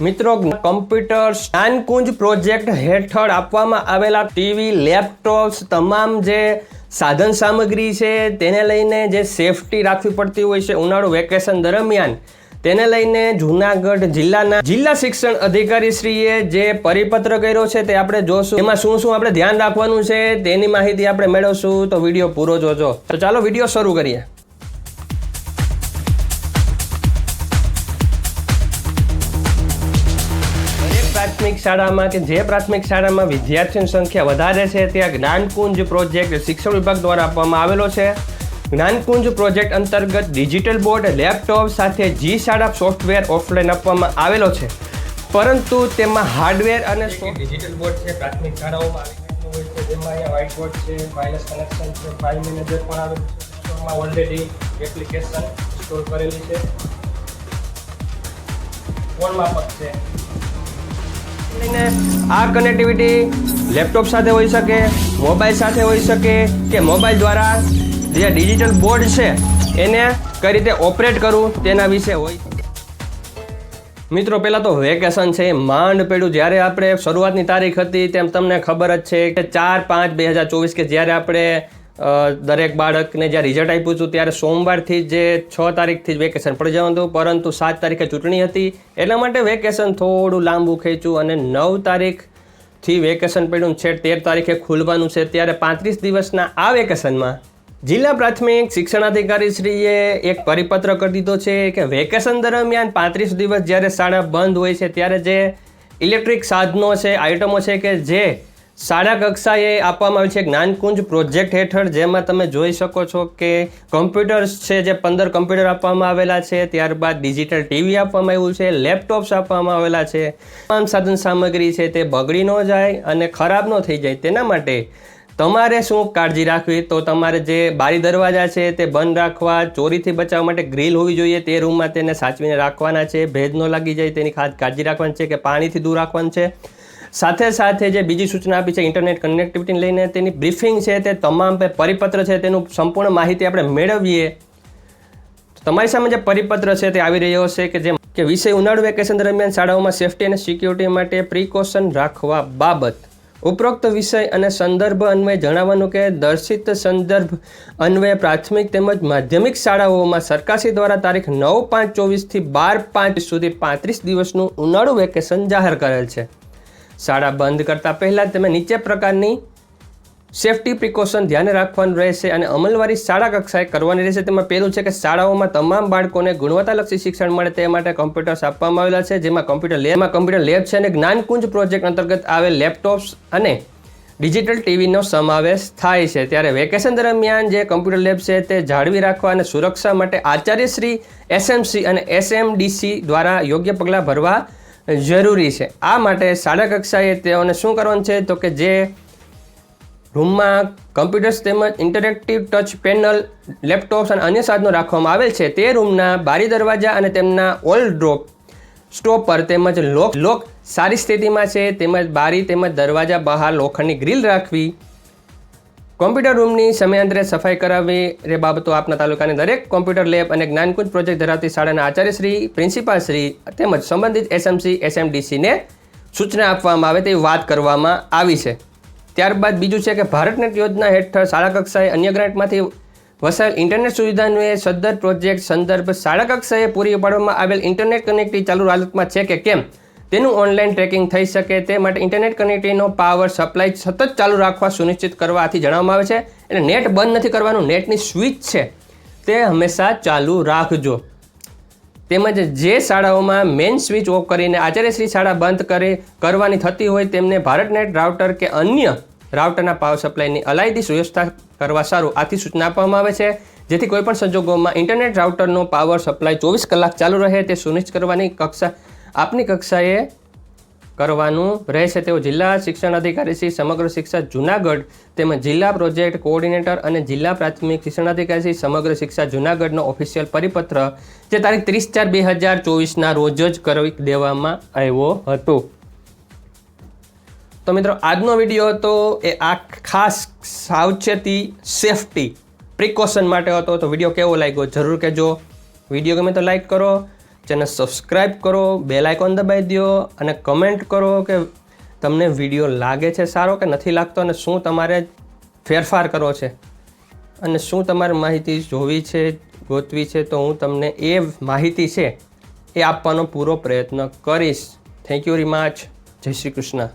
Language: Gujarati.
મિત્રો, કમ્પ્યુટર જ્ઞાનકુંજ પ્રોજેક્ટ હેઠળ આપવામાં આવેલા ટીવી, લેપટોપ્સ, તમામ જે સાધન સામગ્રી છે, તેને લઈને જે સેફટી રાખવી પડતી હોય છે ઉનાળુ વેકેશન દરમિયાન, તેને લઈને જુનાગઢ જિલ્લાના જિલ્લા શિક્ષણ અધિકારી શ્રીએ જે પરિપત્ર કર્યો છે તે આપણે જોશું. એમાં શું શું આપણે ધ્યાન રાખવાનું છે તેની માહિતી આપણે મેળવશું. તો વીડિયો પૂરો જોજો. તો ચાલો વીડિયો શરૂ કરીએ. પ્રાથમિક શાળામાં કે જે પ્રાથમિક શાળામાં વિદ્યાર્થીઓની સંખ્યા વધારે છે ત્યાં જ્ઞાનકુંજ પ્રોજેક્ટ શિક્ષણ વિભાગ દ્વારા આપવામાં આવેલો છે. જ્ઞાનકુંજ પ્રોજેક્ટ અંતર્ગત ડિજિટલ બોર્ડ લેપટોપ સાથે જી શાળા સોફ્ટવેર ઓફલાઈન આપવામાં આવેલો છે. પરંતુ તેમાં હાર્ડવેર અને ડિજિટલ બોર્ડ છે પ્રાથમિક શાળાઓમાં હોય છે. જેમાં અહીંયા વ્હાઇટ બોર્ડ છે વાયરલેસ કનેક્શન છે ફાઇલ મેનેજર પણ આવેલું છે. સિસ્ટમમાં ઓલરેડી એપ્લિકેશન સ્ટોર કરેલી છે. ફોનમાં પણ છે. લઈને આ કનેક્ટિવિટી લેપટોપ સાથે હોઈ શકે મોબાઈલ સાથે હોઈ શકે કે મોબાઈલ દ્વારા જે ડિજિટલ બોર્ડ છે, એને કઈ રીતે ઓપરેટ કરવું તેના વિશે હોય મિત્રો, પહેલાં તો વેકેશન છે, માંડ પડ્યું. જ્યારે આપણે શરૂઆતની તારીખ હતી તેમ તમને ખબર જ છે કે ચાર પાંચ બે હજાર ચોવીસ કે જ્યારે આપણે દરેક બાળકને જ્યાં રિઝલ્ટ આપ્યું હતું ત્યારે સોમવારથી જ જે છ તારીખથી જ વેકેશન પડી જવાનું હતું, પરંતુ સાત તારીખે ચૂંટણી હતી. એટલા માટે વેકેશન થોડું લાંબુ ખેંચ્યું અને નવ તારીખથી વેકેશન પડ્યું. છે તેર તારીખે ખુલવાનું છે. ત્યારે પાંત્રીસ દિવસના આ વેકેશનમાં જિલ્લા પ્રાથમિક શિક્ષણાધિકારી શ્રીએ એક પરિપત્ર કરી દીધો છે કે વેકેશન દરમિયાન પાંત્રીસ દિવસ જ્યારે શાળા બંધ હોય છે, ત્યારે જે ઇલેક્ટ્રિક સાધનો છે આઇટમો છે કે જે શાળા કક્ષાએ આપવામાં આવ્યું છે જ્ઞાનકુંજ પ્રોજેક્ટ હેઠળ, જેમાં તમે જોઈ શકો છો કે કમ્પ્યુટર્સ છે જે પંદર કમ્પ્યુટર આપવામાં આવેલા છે, ત્યારબાદ ડિજિટલ ટીવી આપવામાં આવ્યું છે લેપટોપ્સ આપવામાં આવેલા છે. તમામ સાધન સામગ્રી છે તે બગડી ન જાય અને ખરાબ ન થઈ જાય. તેના માટે તમારે શું કાળજી રાખવી? તો તમારે જે બારી દરવાજા છે તે બંધ રાખવા, ચોરીથી બચાવવા માટે ગ્રીલ હોવી જોઈએ. તે રૂમમાં તેને સાચવીને રાખવાના છે. ભેજ ન લાગી જાય, તેની ખાસ કાળજી રાખવાની છે કે પાણીથી દૂર રાખવાનું છે. સાથે સાથે જે બીજી સૂચના આપી છે ઇન્ટરનેટ કનેક્ટિવિટીને લઈને તેની બ્રીફિંગ છે, તે તમામ પરિપત્ર છે, તેનું સંપૂર્ણ માહિતી આપણે મેળવીએ. તમારી સામે જે પરિપત્ર છે, તે આવી રહ્યો છે કે જે કે વિષય ઉનાળુ વેકેશન દરમિયાન શાળાઓમાં સેફટી અને સિક્યુરિટી માટે પ્રિકોશન રાખવા બાબત. ઉપરોક્ત વિષય અને સંદર્ભ અન્વયે જણાવવાનું કે દર્શિત સંદર્ભ અન્વયે પ્રાથમિક તેમજ માધ્યમિક શાળાઓમાં સરકારશ્રી દ્વારા તારીખ નવ પાંચ ચોવીસથી બાર પાંચ સુધી પાંત્રીસ દિવસનું ઉનાળુ વેકેશન જાહેર કરેલ છે. શાળા બંધ કરતા પહેલાં તમે નીચે પ્રકારની સેફટી પ્રિકોશન ધ્યાને રાખવાનું રહેશે અને અમલવારી શાળા કક્ષાએ કરવાની રહેશે. તેમાં પહેલું છે કે શાળાઓમાં તમામ બાળકોને ગુણવત્તાલક્ષી શિક્ષણ મળે તે માટે કમ્પ્યુટર્સ આપવામાં આવેલા છે, જેમાં કમ્પ્યુટર લેબમાં કમ્પ્યુટર લેબ છે અને જ્ઞાનકુંજ પ્રોજેક્ટ અંતર્ગત આવેલ લેપટોપ્સ અને ડિજિટલ ટીવીનો સમાવેશ થાય છે. ત્યારે વેકેશન દરમિયાન જે કમ્પ્યુટર લેબ છે તે જાળવી રાખવા અને સુરક્ષા માટે આચાર્યશ્રી એસએમસી અને એસએમડીસી દ્વારા યોગ્ય પગલાં ભરવા જરૂરી છે. આ માટે શાળા કક્ષાએ તેઓને શું કરવાનું છે? તો કે જે રૂમમાં કમ્પ્યુટર્સ તેમજ ઇન્ટરેક્ટિવ ટચ પેનલ, લેપટોપ્સ અને અન્ય સાધનો રાખવામાં આવેલ છે, તે રૂમના બારી દરવાજા અને તેમના ઓલ ડ્રોપ સ્ટોપર તેમજ લોક લોક સારી સ્થિતિમાં છે, તેમજ બારી તેમજ દરવાજા બહાર લોખંડની ગ્રીલ રાખવી કોમ્પ્યુટર રૂમની સમયાંતરે સફાઈ કરાવવી એ બાબતો આપના તાલુકાની દરેક કોમ્પ્યુટર લેબ અને જ્ઞાનકુંજ પ્રોજેક્ટ ધરાવતી શાળાના આચાર્યશ્રી પ્રિન્સિપાલશ્રી તેમજ સંબંધિત એસએમસી એસએમડીસીને સૂચના આપવામાં આવે તેવી વાત કરવામાં આવી છે. ત્યારબાદ બીજું છે કે ભારતનેટ યોજના હેઠળ શાળા કક્ષાએ અન્ય ગ્રાન્ટમાંથી વસાયેલ ઇન્ટરનેટ સુવિધાનું એ સદ્દર પ્રોજેક્ટ સંદર્ભ શાળા કક્ષાએ પૂરી પાડવામાં આવેલ ઇન્ટરનેટ કનેક્ટિવિટી ચાલુ હાલતમાં છે કે કેમ? તેનું ઓનલાઈન ટ્રેકિંગ થઈ શકે તે માટે ઇન્ટરનેટ કનેક્ટિવિટીનો પાવર સપ્લાય સતત ચાલુ રાખવા સુનિશ્ચિત કરવા આથી જણાવવામાં આવે છે. એટલે નેટ બંધ નથી કરવાનું નેટની સ્વિચ છે. તે હંમેશા ચાલુ રાખજો. તેમજ જે શાળાઓમાં મેઇન સ્વિચ ઓફ કરીને આચાર્યશ્રી શાળા બંધ કરી, કરવાની થતી હોય તેમને ભારતનેટ રાઉટર કે અન્ય રાઉટરના પાવર સપ્લાયની અલાયદી સુવ્યવસ્થા કરવા સારું આથી સૂચના આપવામાં આવે છે. જેથી કોઈપણ સંજોગોમાં ઇન્ટરનેટ રાઉટરનો પાવર સપ્લાય ચોવીસ કલાક ચાલુ રહે તે સુનિશ્ચિત કરવાની કક્ષા આપની કક્ષાએ કરવાનું રહેશે. તેઓ જિલ્લા શિક્ષણ અધિકારી શ્રી સમગ્ર શિક્ષા જુનાગઢ તેમજ જિલ્લા પ્રોજેક્ટ કોઓર્ડિનેટર અને જિલ્લા પ્રાથમિક શિક્ષણાધિકારી શ્રી સમગ્ર શિક્ષા જુનાગઢનો ઓફિશિયલ પરિપત્ર જે તારીખ ત્રીસ ચાર બે હજાર ચોવીસના રોજ જ કરી દેવામાં આવ્યો હતો. તો મિત્રો, આજનો વીડિયો હતો એ આ ખાસ સાવચેતી, સેફટી, પ્રિકોશન માટે હતો. તો વીડિયો કેવો લાગ્યો? જરૂર કહેજો. વીડિયો ગમે તો લાઈક કરો. ચેનલ સબસ્ક્રાઈબ કરો, બેલ આઇકોન દબાવી દો અને કમેન્ટ કરો કે તમને વીડિયો લાગે છે સારો કે નથી લાગતો અને શું તમારે ફેરફાર કરવો છે. અને શું તમારે માહિતી જોવી છે, ગોતવી છે, તો હું તમને એ માહિતી છે એ આપવાનો પૂરો પ્રયત્ન કરીશ. થેન્ક યુ વેરી મચ જય શ્રી કૃષ્ણ.